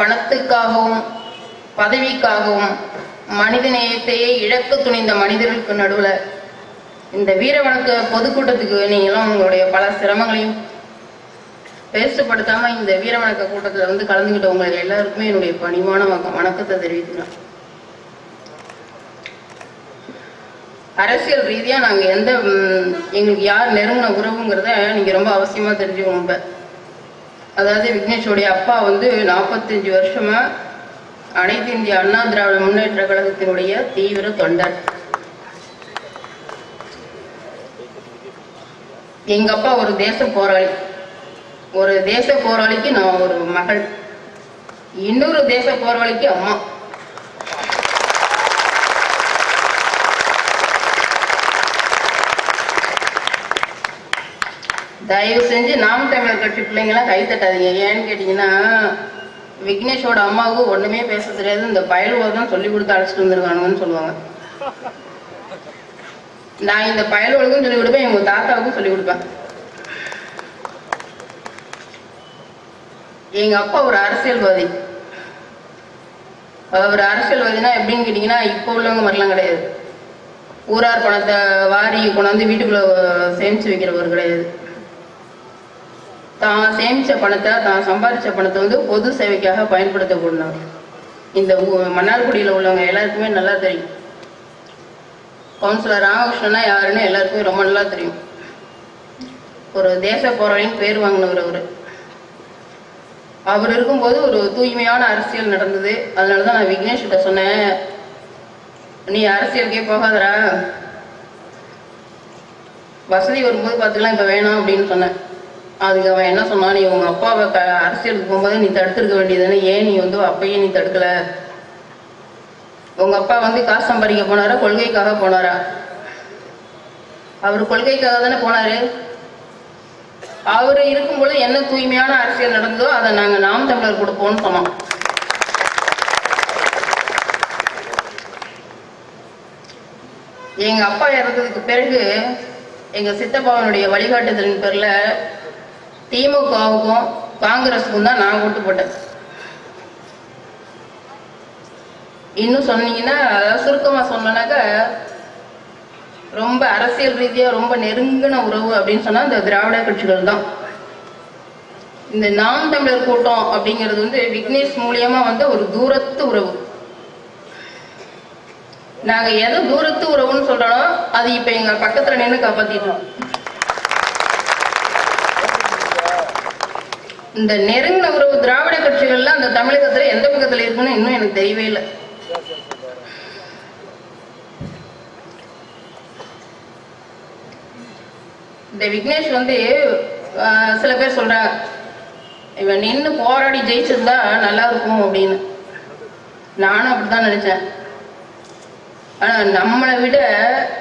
பணத்துக்காகவும் பதவிக்காகவும் மனிதநேயத்தையே இழக்க துணிந்த மனிதர்களுக்கு நடுவில் இந்த வீரவணக்க பொதுக்கூட்டத்துக்கு நீங்களும் உங்களுடைய பல சிரமங்களையும் பேசப்படுத்தாமல் இந்த வீரவணக்க கூட்டத்தில் வந்து கலந்துக்கிட்ட உங்களுக்கு எல்லாருக்குமே என்னுடைய பணிவான வணக்கத்தை தெரிவிக்கிறேன் அரசியல் ரீதியாக நாங்கள் எந்த எங்களுக்கு யார் நெருங்கின உறவுங்கிறத நீங்கள் ரொம்ப அவசியமாக தெரிஞ்சுக்கணும் இப்போ. அதாவது விக்னேஷோடைய அப்பா வந்து நாற்பத்தஞ்சு வருஷமா அனைத்து இந்திய அண்ணா திராவிட முன்னேற்ற கழகத்தினுடைய தீவிர தொண்டர். எங்க அப்பா ஒரு தேச போராளி. ஒரு தேச போராளிக்கு நான் ஒரு மகள். இன்னொரு தேச போராளிக்கு அம்மா. தயவு செஞ்சு நாம் தமிழர் கட்சி பிள்ளைங்களாம் கை தட்டாதீங்க. ஏன்னு கேட்டிங்கன்னா விக்னேஷோட அம்மாவுக்கு ஒண்ணுமே பேச தெரியாது. இந்த பயலுவை தான் சொல்லி கொடுத்து அழைச்சிட்டு வந்துருக்கானுங்கன்னு சொல்லுவாங்க. நான் இந்த பயலுவலுக்கும் சொல்லி கொடுப்பேன் எங்கள் தாத்தாவுக்கும் சொல்லி கொடுப்பேன். எங்க அப்பா ஒரு அரசியல்வாதி. அவர் அரசியல்வாதினா எப்படின்னு கேட்டீங்கன்னா இப்போ உள்ளவங்க மாதிரிலாம் கிடையாது. ஊரார் பணத்தை வாரி கொண்டாந்து வீட்டுக்குள்ள சேமிச்சு வைக்கிறவர் கிடையாது. தான் சேமித்த பணத்தை தான் சம்பாதிச்ச பணத்தை வந்து பொது சேவைக்காக பயன்படுத்தக்கூடாது இந்த மன்னார்குடியில் உள்ளவங்க எல்லாருக்குமே நல்லா தெரியும். கவுன்சிலர் ராமகிருஷ்ணனா யாருன்னு எல்லாருக்குமே ரொம்ப நல்லா தெரியும். ஒரு தேச போராளின்னு பேர் வாங்கினவர் அவர். அவர் இருக்கும்போது ஒரு தூய்மையான அரசியல் நடந்தது. அதனால தான் நான் விக்னேஷ் கிட்ட சொன்னேன். நீ அரசியலுக்கே போகாதடா. வசதி வரும்போது பார்த்துக்கலாம் இப்போ வேணாம் அப்படின்னு சொன்னேன். அதுக்கு அவன் என்ன சொன்னான்? நீ உங்கள் அப்பாவை க அரசியலுக்கு போகும்போது நீ தடுத்துருக்க வேண்டியதுன்னு ஏன் நீ வந்து அப்பயே நீ தடுக்கல? உங்க அப்பா வந்து காசு சம்பாதிக்க போனாரா? கொள்கைக்காக போனாரா? அவர் கொள்கைக்காக தானே போனாரு. அவர் இருக்கும்போது என்ன தூய்மையான அரசியல் நடந்ததோ அதை நாங்க நாம் தமிழர் கொடுப்போம்னு சொன்னோம் எங்க அப்பா இறந்ததுக்கு பிறகு எங்க சித்தப்பாவனுடைய வழிகாட்டுதலின் பேர்ல திமுகவுக்கும் காங்கிரஸுக்கும் தான் நான் ஓட்டு போட்டேன் இன்னும் சொன்னீங்கன்னா சுருக்கமாக சுருக்கமா ரொம்ப அரசியல் ரீதியாக ரொம்ப நெருங்கின உறவு அப்படின்னு சொன்னால் இந்த திராவிட கட்சிகள் தான். இந்த நாம் தமிழர் கூட்டம் அப்படிங்கிறது வந்து விக்னேஷ் மூலியமாக வந்து ஒரு தூரத்து உறவு. நாங்கள் எதை தூரத்து உறவுன்னு சொல்கிறோம் அது இப்போ எங்கள் பக்கத்தில் நின்று காப்பாற்றிட்டோம் இந்த நெருங்கின உறவு திராவிட கட்சிகள்லாம் அந்த தமிழகத்துல எந்த பக்கத்துல இருக்குன்னு இன்னும் எனக்கு தெரியவே இல்லை. இந்த விக்னேஷ் வந்து சில பேர் சொல்றாங்க இவன் நின்று போராடி ஜெயிச்சிருந்தா நல்லா இருக்கும் அப்படின்னு. நானும் அப்படிதான் நினைச்சேன். ஆனா நம்மளை விட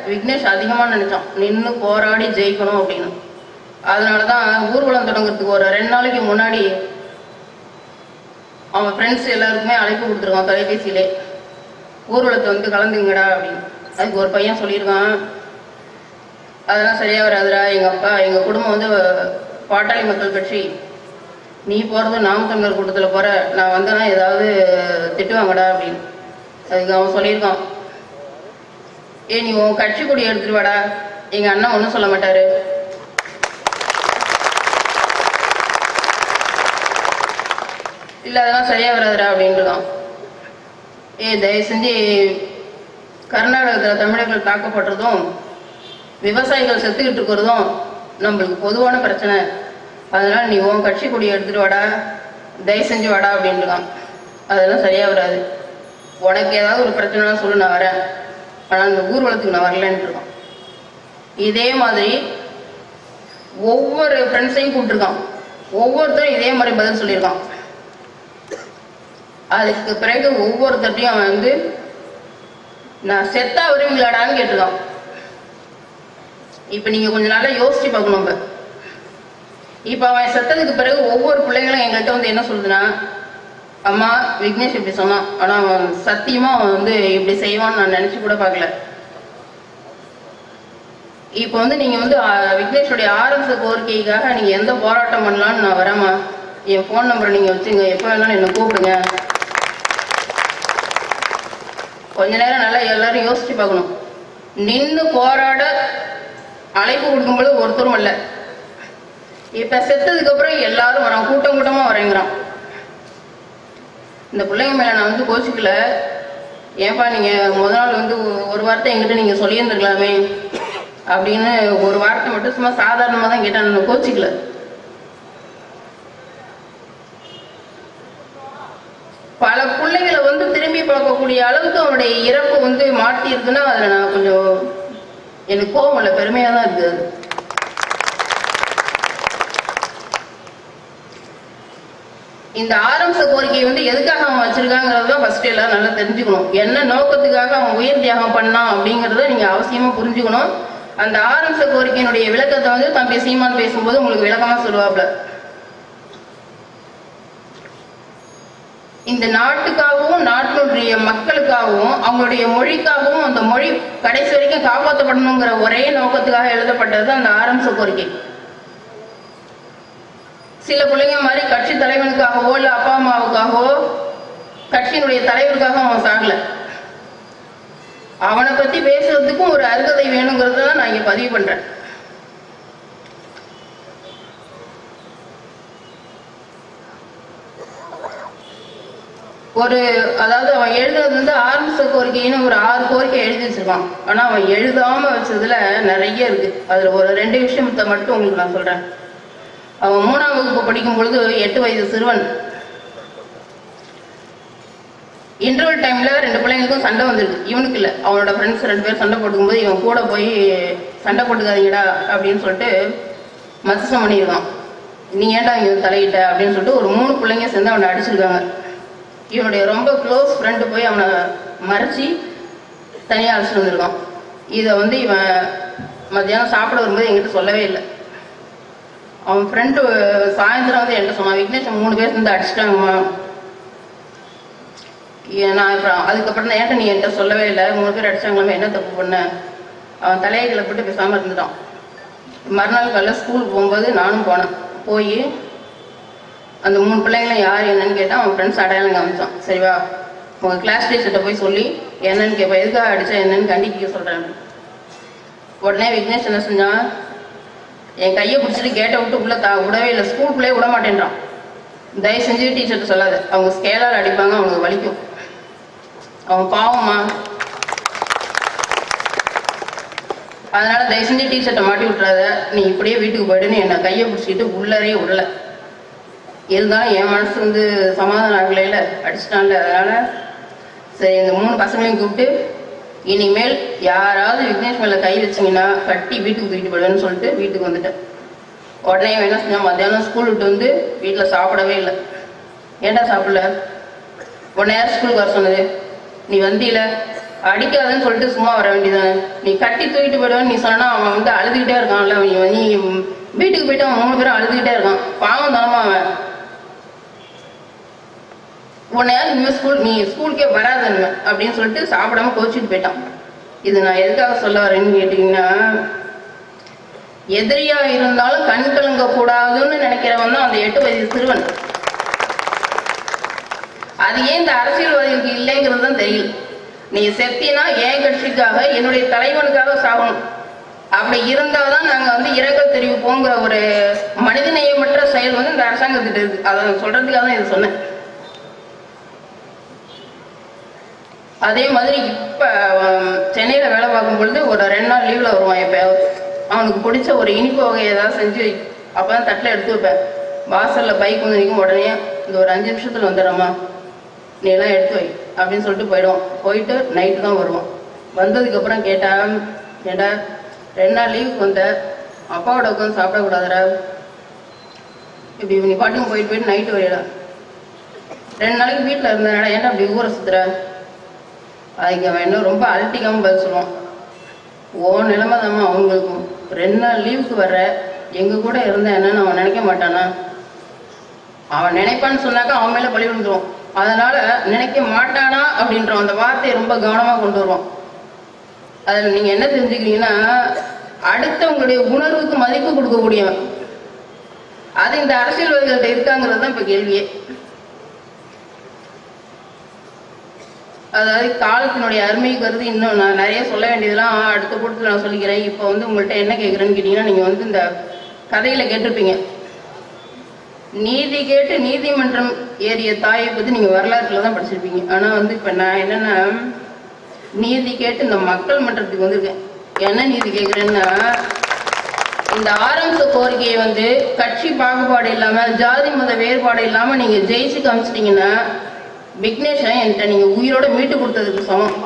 விக்னேஷ் அதிகமா நினைச்சான். நின்று போராடி ஜெயிக்கணும் அப்படின்னு. அதனாலதான் ஊர்வலம் தொடங்குறதுக்கு ஒரு ரெண்டு நாளைக்கு முன்னாடி அவன் ஃப்ரெண்ட்ஸ் எல்லாருக்குமே அழைப்பு கொடுத்துருக்கான் தொலைபேசியிலே. ஊர்வலத்தை வந்து கலந்துங்கடா அப்படின்னு. அதுக்கு ஒரு பையன் சொல்லியிருக்கான். அதெல்லாம் சரியாக வராதுடா எங்கள் அப்பா எங்கள் குடும்பம் வந்து பாட்டாளி மக்கள் கட்சி. நீ போறது நாம் தமிழர் போகிற நான் வந்தேன்னா ஏதாவது திட்டுவாங்கடா அப்படின்னு. அதுக்கு அவன் சொல்லியிருக்கான். ஏ நீ உன் கட்சி கொடி எடுத்துட்டு வாடா. அண்ணன் ஒன்றும் சொல்ல மாட்டார். இல்லை அதெல்லாம் சரியாக வராதுடா அப்படின்ட்டுதான். ஏ தயவு செஞ்சு கர்நாடகத்தில் தமிழர்கள் தாக்கப்படுறதும் விவசாயிகள் செத்துக்கிட்டு இருக்கிறதும் நம்மளுக்கு பொதுவான பிரச்சனை. அதனால் நீ உன் கட்சி கொடியை எடுத்துகிட்டு வாடா தயவு செஞ்சு வாடா அப்படின்ட்டுதான். அதெல்லாம் சரியாக வராது. உனக்கு ஏதாவது ஒரு பிரச்சனைனா சொல்லு நான் வரேன். ஆனால் அந்த ஊர்வலத்துக்கு நான் வரலன்ட்டு இருக்கான் இதே மாதிரி ஒவ்வொரு ஃப்ரெண்ட்ஸையும் கூப்பிட்டுருக்கான். ஒவ்வொருத்தரும் இதே மாதிரி பதில் சொல்லியிருக்கான். அதுக்கு பிறகு ஒவ்வொருத்தட்டையும் அவன் வந்து நான் செத்தா வருவீங்களாடான்னு கேட்டிருக்கான். இப்போ நீங்கள் கொஞ்ச நாளாக யோசிச்சு பார்க்கணும் இப்போ. இப்போ அவன் செத்ததுக்கு பிறகு ஒவ்வொரு பிள்ளைங்களும் எங்கள்கிட்ட வந்து என்ன சொல்லுதுன்னா அம்மா விக்னேஷ் இப்படி சொன்னான். ஆனால் அவன் சத்தியமாக அவன் வந்து இப்படி செய்வான்னு நான் நினச்சி கூட பார்க்கல. இப்போ வந்து நீங்கள் வந்து விக்னேஷுடைய ஆரம்ப கோரிக்கைக்காக நீங்கள் எந்த போராட்டம் பண்ணலான்னு நான் வரேம்மா என் ஃபோன் நம்பரை நீங்கள் வச்சுங்க. எப்போ வேணாலும் என்னை கூப்பிடுங்க. கொஞ்ச நேரம் நல்லா எல்லாரும் யோசிச்சு பார்க்கணும். நின்று போராட அழைப்பு கொடுக்கும்போது ஒருத்தரும் இல்லை இப்போ செத்ததுக்கு அப்புறம் எல்லாரும் வரான் கூட்டம் கூட்டமாக வரேங்கிறான் இந்த பிள்ளைங்க மேலே நான் வந்து கோச்சிக்கல. ஏன்பா நீங்கள் முத நாள் வந்து ஒரு வார்த்தை எங்கிட்ட நீங்கள் சொல்லியிருந்துருக்கலாமே அப்படின்னு ஒரு வார்த்தை மட்டும் சும்மா சாதாரணமாக தான் கேட்டேன். நான் கோச்சிக்கல பல பிள்ளைகளை வந்து போகக்கூடிய அளவுக்கு அவனுடைய இறப்பு வந்து மாட்டி இருக்குன்னா அதில் நான் கொஞ்சம் எனக்கு கோவம் இல்லை பெருமையாக தான் இருக்குது அது. இந்த ஆரம்ப கோரிக்கை வந்து எதுக்காக அவன் வச்சிருக்காங்கிறது தான் ஃபர்ஸ்ட் எல்லாரும் நல்லா தெரிஞ்சுக்கணும். என்ன நோக்கத்துக்காக அவன் உயிர் தியாகம் பண்ணான் அப்படிங்கிறத நீங்க அவசியமா புரிஞ்சுக்கணும். அந்த ஆரம்ப கோரிக்கையினுடைய விளக்கத்தை வந்து தம்பி சீமான் பேசும்போது உங்களுக்கு விளக்கமா சொல்லுவாப்ல. இந்த நாட்டுக்காகவும் நாட்டினுடைய மக்களுக்காகவும் அவங்களுடைய மொழிக்காகவும் அந்த மொழி கடைசி வரைக்கும் காப்பாற்றப்படணுங்கிற ஒரே நோக்கத்துக்காக எழுதப்பட்டது அந்த ஆரம்ப கோரிக்கை. சில பிள்ளைங்க மாதிரி கட்சி தலைவனுக்காகவோ இல்லை அப்பா அம்மாவுக்காகவோ கட்சியினுடைய தலைவருக்காக அவன் சாகல. அவனை பத்தி பேசுறதுக்கும் ஒரு அருகதை வேணுங்கிறத தான் நான் இங்க பதிவு பண்றேன். ஒரு அதாவது அவன் எழுதுறது வந்து ஆரம்ப கோரிக்கைன்னு ஒரு ஆறு கோரிக்கை எழுதி வச்சிருக்கான் ஆனால் அவன் எழுதாம வச்சதுல நிறைய இருக்கு. அதுல ஒரு ரெண்டு விஷயத்தை மட்டும் உங்களுக்கு நான் சொல்றேன். அவன் மூணாம் வகுப்பு படிக்கும் பொழுது எட்டு வயது சிறுவன். இன்டர்வல் டைம்ல ரெண்டு பிள்ளைங்களுக்கும் சண்டை வந்திருக்கு இவனுக்கு இல்லை. அவனோட ஃப்ரெண்ட்ஸ் ரெண்டு பேரும் சண்டை போட்டுக்கும்போது இவன் கூட போய் சண்டை போட்டுக்காதீங்கடா அப்படின்னு சொல்லிட்டு மசசம் பண்ணியிருக்கான் நீ ஏன்டா இங்க தலையிட்ட? அப்படின்னு சொல்லிட்டு ஒரு மூணு பிள்ளைங்க சேர்ந்து அவனை அடிச்சிருக்காங்க. இவனுடைய ரொம்ப க்ளோஸ் ஃப்ரெண்டு போய் அவனை மறைச்சி தனியாக அழைச்சிட்டு வந்திருக்கான். இதை வந்து இவன் மத்தியானம் சாப்பிட வரும்போது என்கிட்ட சொல்லவே இல்லை. அவன் ஃப்ரெண்டு சாயந்தரம் வந்து என்கிட்ட சொன்னான் விக்னேஷ் மூணு பேர் வந்து அடிச்சிட்டாங்கம்மா. நான் அப்புறம் அதுக்கப்புறம் தான் ஏன்ட்ட நீ என்கிட்ட சொல்லவே இல்லை. மூணு பேர் அடிச்சாங்களாமே என்ன தப்பு பண்ண? அவன் தலையை கிளப்பிட்டு பேசாமல் இருந்துட்டான். மறுநாள் காலையில் ஸ்கூல் போகும்போது நானும் போனேன். போய் அந்த மூணு பிள்ளைங்களும் யார் என்னன்னு கேட்டால் அவன் ஃப்ரெண்ட்ஸ் அடையாளம் காமிச்சான். சரிவா? உங்கள் கிளாஸ் டீச்சர்கிட்ட போய் சொல்லி என்னன்னு கேட்பேன் எதுக்காக அடித்தா என்னன்னு கண்டிக்க சொல்கிறேன் உடனே விக்னேஷ் என்ன செஞ்சான்? என் கையை பிடிச்சிட்டு கேட்டை விட்டு உள்ள தா விடவே இல்லை. ஸ்கூல் பிள்ளையே விட மாட்டேன்றான். தயவு செஞ்சு டீச்சர்கிட்ட சொல்லாத. அவங்க ஸ்கேலால் அடிப்பாங்க அவனுக்கு வலிக்கும். அவன் பாவம்மா. அதனால தயவு செஞ்சு டீச்சர்ட்டை மாட்டி விட்றாத நீ இப்படியே வீட்டுக்கு போயிடுன்னு என்னை கையை பிடிச்சிட்டு உள்ளரே விடலை. இருந்தாலும் என் மனசு வந்து சமாதானம் ஆகலையில அடிச்சிட்டான்ல. அதனால் சரி இந்த மூணு பசங்களையும் கூப்பிட்டு இனிமேல் யாராவது விக்னேஷ் மேலே கை வச்சிங்கன்னா கட்டி வீட்டுக்கு தூக்கிட்டு போயிடுவேன்னு சொல்லிட்டு வீட்டுக்கு வந்துட்டேன். உடனே என்ன செஞ்சான்? மத்தியானம் ஸ்கூல் விட்டு வந்து வீட்டில் சாப்பிடவே இல்லை. ஏன்டா சாப்பிடல? உடனே யார் ஸ்கூலுக்கு வர சொன்னது? நீ வந்தியில. அடிக்காதுன்னு சொல்லிட்டு சும்மா வர வேண்டியதானே நீ கட்டி தூக்கிட்டு போயிடுவேன்னு நீ சொன்னா அவன் வந்து அழுதுகிட்டே இருக்கான்ல. நீ நீ வீட்டுக்கு போயிட்டு அவன் மூணு பேரும் அழுதுகிட்டே இருக்கான். பாவம் தானமா அவன். உன்னை இனிமேல் ஸ்கூல் நீ ஸ்கூலுக்கே வராத அப்படின்னு சொல்லிட்டு சாப்பிடாம கோச்சிட்டு போயிட்டான். இது நான் எதுக்காக சொல்ல வரேன்னு கேட்டிங்கன்னா எதிரியா இருந்தாலும் கண் கலங்க கூடாதுன்னு நினைக்கிறவன் தான் அந்த எட்டு வயது சிறுவன். அது ஏன் இந்த அரசியல்வாதிகளுக்கு இல்லைங்கிறது தான் தெரியும் நீ செத்தினா என் கட்சிக்காக என்னுடைய தலைவனுக்காக சாகணும். அப்படி இருந்தால் தான் நாங்கள் வந்து இரங்கல் தெரிவிப்போங்கிற ஒரு மனிதநேயமற்ற செயல் வந்து இந்த அரசாங்கத்திட்ட இருக்கு. அதை சொல்றதுக்காக தான் இது சொன்னேன். அதே மாதிரி இப்போ சென்னையில் வேலை பார்க்கும் பொழுது ஒரு ரெண்டு நாள் லீவில் வருவான் எப்பயாவது. அவனுக்கு பிடிச்ச ஒரு இனிப்பு வகை ஏதாவது செஞ்சு அப்போ தான் தட்டில் எடுத்து வைப்பேன். வாசலில் பைக் வந்து நிற்கும் உடனே இந்த ஒரு அஞ்சு நிமிஷத்தில் வந்துடுறம்மா. நீ எல்லாம் எடுத்து வை அப்படின்னு சொல்லிட்டு போயிடுவான். போயிட்டு நைட்டு தான் வருவான். வந்ததுக்கப்புறம் கேட்டான் ஏண்டா ரெண்டு நாள் லீவுக்கு வந்த? அப்பாவோட உட்காந்து சாப்பிடக்கூடாதுடா இப்படி நீ பாட்டுக்கு போயிட்டு போயிட்டு நைட்டு வரையடா ரெண்டு நாளைக்கு வீட்டில் இருந்தேன்டா ஏன்டா அப்படி ஊரை சுத்துற? அதுக்கு அவன் இன்னும் ரொம்ப அழட்டிக்காம பேசுவான். ஓ நிலைமை தான் அவங்களுக்கும் ரெண்டு நாள் லீவுக்கு வர்ற. எங்க கூட இருந்தேன் என்னன்னு அவன் நினைக்க மாட்டானா? அவன் நினைப்பான்னு சொன்னாக்கா அவன் மேல பழி விழுந்துருவான் அதனால நினைக்க மாட்டானா? அப்படின்ற அந்த வார்த்தையை ரொம்ப கவனமா கொண்டு வருவான். அதில் நீங்க என்ன தெரிஞ்சுக்கிறீங்கன்னா அடுத்தவங்களுடைய உணர்வுக்கு மதிப்பு கொடுக்கக்கூடியவன். அது இந்த அரசியல்வாதிகள்கிட்ட இருக்காங்கிறது தான் இப்போ கேள்வியே. அதாவது காலத்தினுடைய அருமைக்கு கருதி இன்னும் நான் நிறைய சொல்ல வேண்டியதெல்லாம் அடுத்த கூட்டத்தில் நான் சொல்லிக்கிறேன். இப்போ வந்து உங்கள்கிட்ட என்ன கேட்குறேன்னு கேட்டிங்கன்னா நீங்கள் வந்து இந்த கதையில் கேட்டிருப்பீங்க. நீதி கேட்டு நீதிமன்றம் ஏறிய தாயை பற்றி நீங்கள் வரலாற்றில் தான் படிச்சிருப்பீங்க. ஆனால் வந்து இப்போ நான் என்னென்னா நீதி கேட்டு இந்த மக்கள் மன்றத்துக்கு வந்திருக்கேன். என்ன நீதி கேட்குறேன்னா இந்த ஆரம்ப கோரிக்கையை வந்து கட்சி பாகுபாடு இல்லாமல் ஜாதி மத வேறுபாடு இல்லாமல் நீங்கள் ஜெயிச்சு காமிச்சிட்டிங்கன்னா விக்னேஷை என்கிட்ட நீங்கள் உயிரோட மீட்டு கொடுத்ததுக்கு சமம்.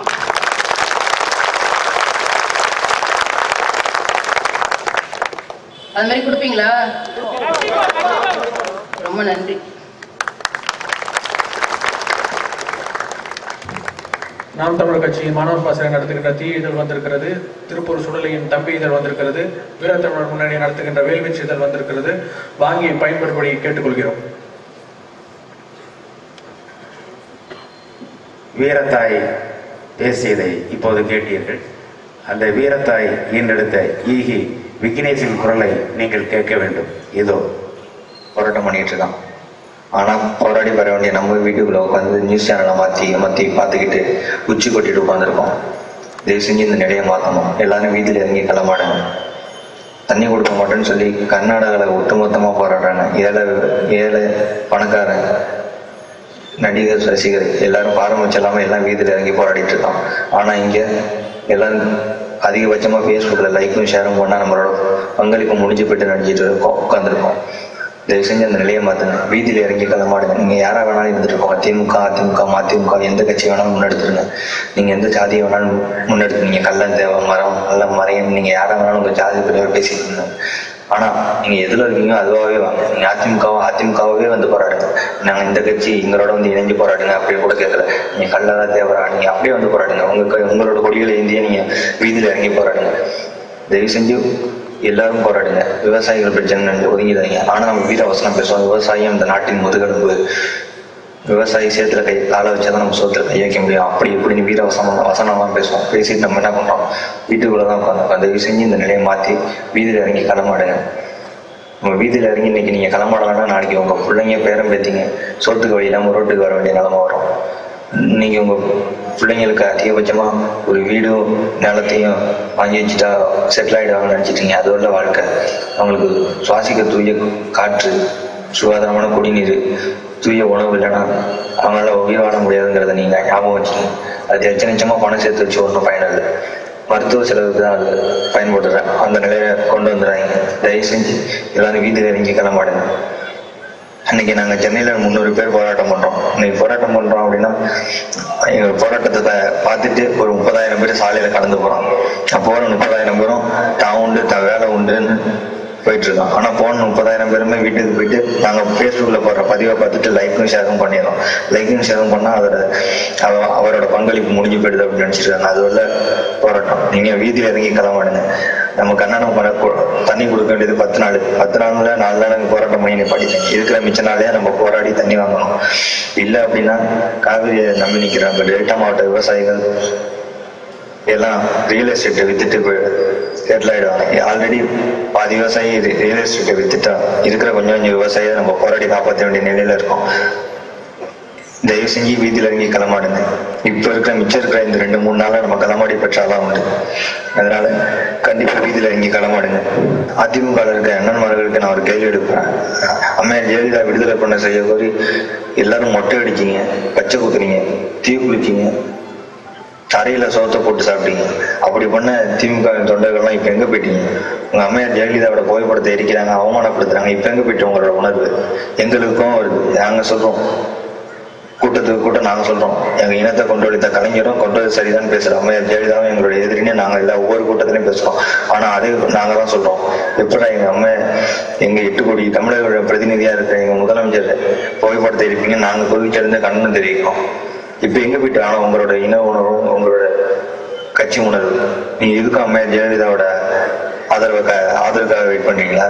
அது மாதிரி கொடுப்பீங்களா? ரொம்ப நன்றி. நாம் தமிழர் கட்சியின் மாணவர் பாசறை நடத்துகின்ற தீ இதழ் வந்திருக்கிறது திருப்பூர் சுடலையின் தம்பி இதழ் வந்திருக்கிறது வீரத்தமிழர் முன்னணி நடத்துகின்ற வேல்வீச்சு இதழ் வந்திருக்கிறது. வாங்கி பயன்படும்படி கேட்டுக்கொள்கிறோம். வீரத்தாய் பேசியதை இப்போது கேட்டீர்கள். அந்த வீரத்தாய் ஈன்றெடுத்த ஈகி விக்னேஷின் குரலை நீங்கள் கேட்க வேண்டும். இதோ போராட்டம் பண்ணிட்டு இருக்கான் ஆனால் போராடி வர வேண்டிய நம்ம வீட்டுக்குள்ள உட்காந்து நியூஸ் சேனலை மாற்றி மாற்றி பார்த்துக்கிட்டு உச்சி கொட்டிட்டு உட்காந்துருக்கோம் தயவு செஞ்சு இந்த நிலையை மாற்றணும் எல்லாரும் வீட்டில் இறங்கி கிளம்பாடுங்க தண்ணி கொடுக்க மாட்டேன்னு சொல்லி கர்நாடகாவில் ஒட்டுமொத்தமாக போராடுறாங்க. ஏழை ஏழை பணக்காரன் நடிகர் ரசிகர் எல்லாரும் பாரம்பரியம் இல்லாமல் எல்லாம் வீதியில் இறங்கி போராடிட்டு இருக்கோம் ஆனால் இங்கே எல்லாம் அதிகபட்சமாக ஃபேஸ்புக்கில் லைக்கும் ஷேரும் பண்ணால் நம்மளோட பங்களிப்பு முடிஞ்சு போயிட்டு நடிச்சிட்டு இருக்கோம் உட்காந்துருக்கோம் தயவு செஞ்சு அந்த நிலையை மாற்றுங்க வீதியில் இறங்கி களமாடுங்க நீங்கள் யாராக வேணாலும் இருந்துட்டு இருக்கோம் திமுக அதிமுக மதிமுக எந்த கட்சி வேணாலும் முன்னெடுத்துருங்க. நீங்கள் எந்த ஜாதியை வேணாலும் முன்னெடுத்து நீங்கள் கள்ளன் தேவை மரம் நல்ல மறையும் நீங்கள் யாராக வேணாலும் உங்கள் ஜாதி பிரிவாக பேசிட்டு இருங்க. ஆனால் நீங்கள் எதில் இருக்கீங்க அதுவாகவே வாங்க. நீங்கள் அதிமுகவோ அதிமுகவே வந்து போராடுங்க. நாங்கள் இந்த கட்சி எங்களோட வந்து இணைஞ்சு போராடுங்க அப்படி கூட கேட்கல நீங்கள் கல்லதா தேவரா நீங்கள் அப்படியே வந்து போராடுங்க. உங்கள் உங்களோட கொடிகளை ஏந்தியே நீங்கள் வீதியில் இறங்கி போராடுங்க. தயவு செஞ்சு எல்லாரும் போராடுங்க. விவசாயிகள் பிரச்சனை ஒதுங்கிடாதீங்க. ஆனால் நம்ம வீர வசனம் பேசுவோம். விவசாயம் இந்த நாட்டின் முதுகெலும்பு. விவசாயி சேத்துல கை காலை வச்சாதான் நம்ம சோத்துல கை வைக்க முடியும். அப்படி இப்படின்னு வீர வசனம் வசனம்லாம் பேசுவோம். பேசிட்டு நம்ம என்ன பண்றோம்? வீட்டுக்குள்ளே தான் உட்காந்து தயவு செஞ்சு இந்த நிலையை மாற்றி வீதியில் இறங்கி களமாடுங்க. நம்ம வீதியில் இறங்கி இன்னைக்கு நீங்கள் களமாடலாம்னா நாளைக்கு உங்கள் பிள்ளைங்க பேரம் பேத்திங்க சோத்துக்கு வழி இல்லாமல் ரோட்டுக்கு வர வேண்டிய நிலமை வரும். இன்னைக்கு உங்கள் பிள்ளைங்களுக்கு அதிகபட்சமாக ஒரு வீடும் நிலத்தையும் வாங்கி வச்சுட்டா செட்டில் ஆகிடுவாங்கன்னு நினச்சிட்டீங்க அது உள்ள வாழ்க்கை. அவங்களுக்கு சுவாசிக்க தூய காற்று சுகாதாரமான குடிநீர் தூய உணவு இல்லைன்னா அவங்களால உயிர் வாழ முடியாதுங்கிறத நீங்கள் ஞாபகம் வச்சுக்கோங்க. அது எச்ச நிச்சயமாக பணம் சேர்த்து வச்சு ஒன்றும் பயனில்லை. மருத்துவ செலவுக்கு தான் அது பயன்படுறேன் அந்த நிலையை கொண்டு வந்துடுறாங்க தயவு செஞ்சு எல்லாரும் வீதியில் இறங்கி கிளம்பாடுங்க அன்னைக்கு நாங்கள் சென்னையில் முந்நூறு பேர் போராட்டம் பண்ணுறோம் இன்னைக்கு போராட்டம் பண்ணுறோம் அப்படின்னா எங்கள் போராட்டத்தை பார்த்துட்டு ஒரு முப்பதாயிரம் பேர் சாலையில் கலந்து போகிறோம் அப்போ ஒரு முப்பதாயிரம் பேரும் தான் உண்டு த வேலை உண்டுன்னு போயிட்டு இருக்கோம் ஆனால் போன முப்பதாயிரம் பேருமே வீட்டுக்கு போயிட்டு நாங்கள் ஃபேஸ்புக்கில் போடுற பதிவை பார்த்துட்டு லைக்கும் ஷேரும் பண்ணிடுறோம். லைக்கும் ஷேரும் பண்ணால் அதோட அவ- அவரோட பங்களிப்பு முடிஞ்சு போயிடுது அப்படின்னு நினச்சிருக்காங்க. அது உள்ள போராட்டம். நீங்கள் வீதியில் இறங்கி கிளம்பாடுங்க நம்ம கண்ணனம் பண்ண தண்ணி கொடுக்க வேண்டியது பத்து நாள். பத்து நாள்ல நாலு நாள் போராட்டம் பண்ணி நிப்பாட்டிட்டேன் இருக்கிற மிச்ச நாளே நம்ம போராடி தண்ணி வாங்கணும். இல்லை அப்படின்னா காவிரியை நம்பி நிற்கிறாங்க டெல்டா மாவட்ட விவசாயிகள் எல்லாம் ரியல் எஸ்டேட்டை வித்துட்டு செட்டில் ஆல்ரெடி பாதி விவசாயி ரியல் எஸ்டேட்டை வித்துட்டா இருக்கிற கொஞ்சம் கொஞ்சம் விவசாயியை நம்ம போராடி காப்பாற்ற வேண்டிய நிலையில இருக்கோம். தயவு செஞ்சு வீதியில் இறங்கி களமாடுங்க. இப்போ இருக்கிற மிச்சம் இருக்கிற இந்த ரெண்டு மூணு நாளா நம்ம களமாடி பெற்றாதான் உண்டு. அதனால கண்டிப்பா வீதியில் இறங்கி களமாடுங்க. அதிமுக இருக்க அண்ணன்மார்களுக்கு நான் ஒரு கேள்வி எடுப்பேன் அம்மையார் ஜெயலலிதா விடுதலை பண்ண செய்ய கோரி எல்லாரும் மொட்டை அடிச்சீங்க பச்சை குத்துறீங்க தீ குளிச்சீங்க தரையில சோத்தை போட்டு சாப்பிட்டீங்க. அப்படி பண்ண திமுக தொண்டர்கள்லாம் இப்ப எங்க போயிட்டீங்க? உங்க அம்மையார் ஜெயலலிதாவோட புகைப்படத்தை எரிக்கிறாங்க அவமானப்படுத்துறாங்க இப்ப எங்க போயிட்டு உங்களோட உணர்வு? எங்களுக்கும் ஒரு நாங்க சொல்றோம். கூட்டத்துக்கு கூட்டம் நாங்க சொல்றோம். எங்க இனத்தை கொண்டு வந்த கலைஞரும் கொண்டு வந்து சரிதான் பேசுறோம் அம்மையார் ஜெயலலிதாவும் எங்களுடைய எதிரின்னு நாங்க எல்லா ஒவ்வொரு கூட்டத்திலையும் பேசுறோம். ஆனா அது நாங்க தான் சொல்றோம். எப்படா எங்க அம்மா எங்க எட்டு கோடி தமிழர்களோட பிரதிநிதியா இருக்கிற எங்க முதலமைச்சர் புகைப்படத்தை இருப்பீங்க நாங்க கோவிச்சிருந்த கண்ணு தெரிவிக்கிறோம். இப்ப எங்க போயிட்டு ஆனா உங்களோட இன உணர்வும் உங்களோட கட்சி உணர்வு? நீங்க எதுக்கும் அம்மையா ஜெயலலிதாவோட ஆதரவு ஆதரவுக்காக வெயிட் பண்றீங்களா?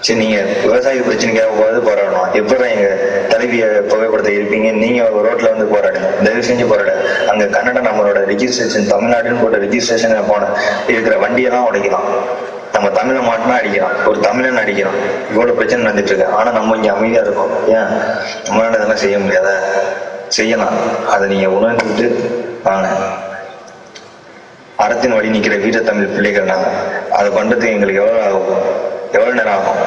சரி நீங்க விவசாய பிரச்சனைக்காக போகாது போராடணும். எப்படி எங்க தலைவிய புகைப்படத்தை இருப்பீங்க நீங்க ரோட்ல வந்து போராடுங்க. தயவு செஞ்சு போராடுங்க அங்க கன்னடம் நம்மளோட ரிஜிஸ்ட்ரேஷன் தமிழ்நாடுன்னு போட்ட ரிஜிஸ்ட்ரேஷன் போன இருக்கிற வண்டியெல்லாம் உடைக்கலாம். நம்ம தமிழை மாட்டினா அடிக்கலாம் ஒரு தமிழன் அடிக்கிறான் இவ்வளவு பிரச்சனை நடந்துட்டு இருக்கு. ஆனா நம்ம இங்க அமைதியா இருக்கோம். ஏன்? நம்மளால இதெல்லாம் செய்ய முடியாத? செய்யலாம். அதை நீங்க உணர்ந்துட்டு வாங்க. அறத்தின் வழி நிற்கிற வீரத்தமிழ் பிள்ளைகள் நாங்க அதை பண்றதுக்கு எங்களுக்கு எவ்வளவு ஆகும்? எவ்வளவு நேரம் ஆகும்?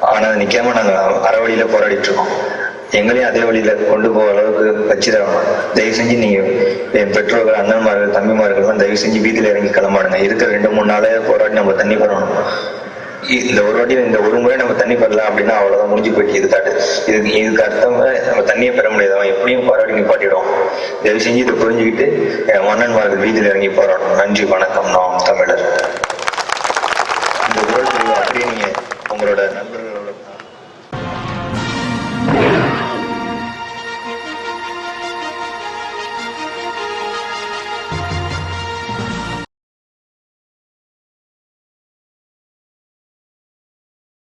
ஆனா அதை நிக்காம நாங்கள் அற வழியில போராடிட்டு இருக்கோம். எங்களையும் அதே வழியில கொண்டு போக அளவுக்கு வச்சிடணும் தயவு செஞ்சு நீங்க என் பெற்றோர்கள் அண்ணன்மார்கள் தம்பிமார்கள் தயவு செஞ்சு வீதியில இறங்கி கிளம்பாடுங்க இருக்கிற ரெண்டு மூணு நாளே போராடி நம்ம தண்ணி போடணும் இந்த ஒரு வாட்டி இந்த ஒரு முறை நம்ம தண்ணி பெறலாம் அப்படின்னா அவ்வளவுதான் முடிஞ்சு போயிட்டு இது காட்டு இது இதுக்கு அர்த்தம் நம்ம தண்ணியை பெற முடியாது. அவன் எப்படியும் போராடி நிப்பாட்டிடுவோம் தயவு செஞ்சு இதை புரிஞ்சுக்கிட்டு மன்னன்மார்கள் வீதியில் இறங்கி போராடணும். நன்றி வணக்கம். நாம் தமிழர். இந்த உடல் அப்படியே நீங்க உங்களோட நண்பர்கள்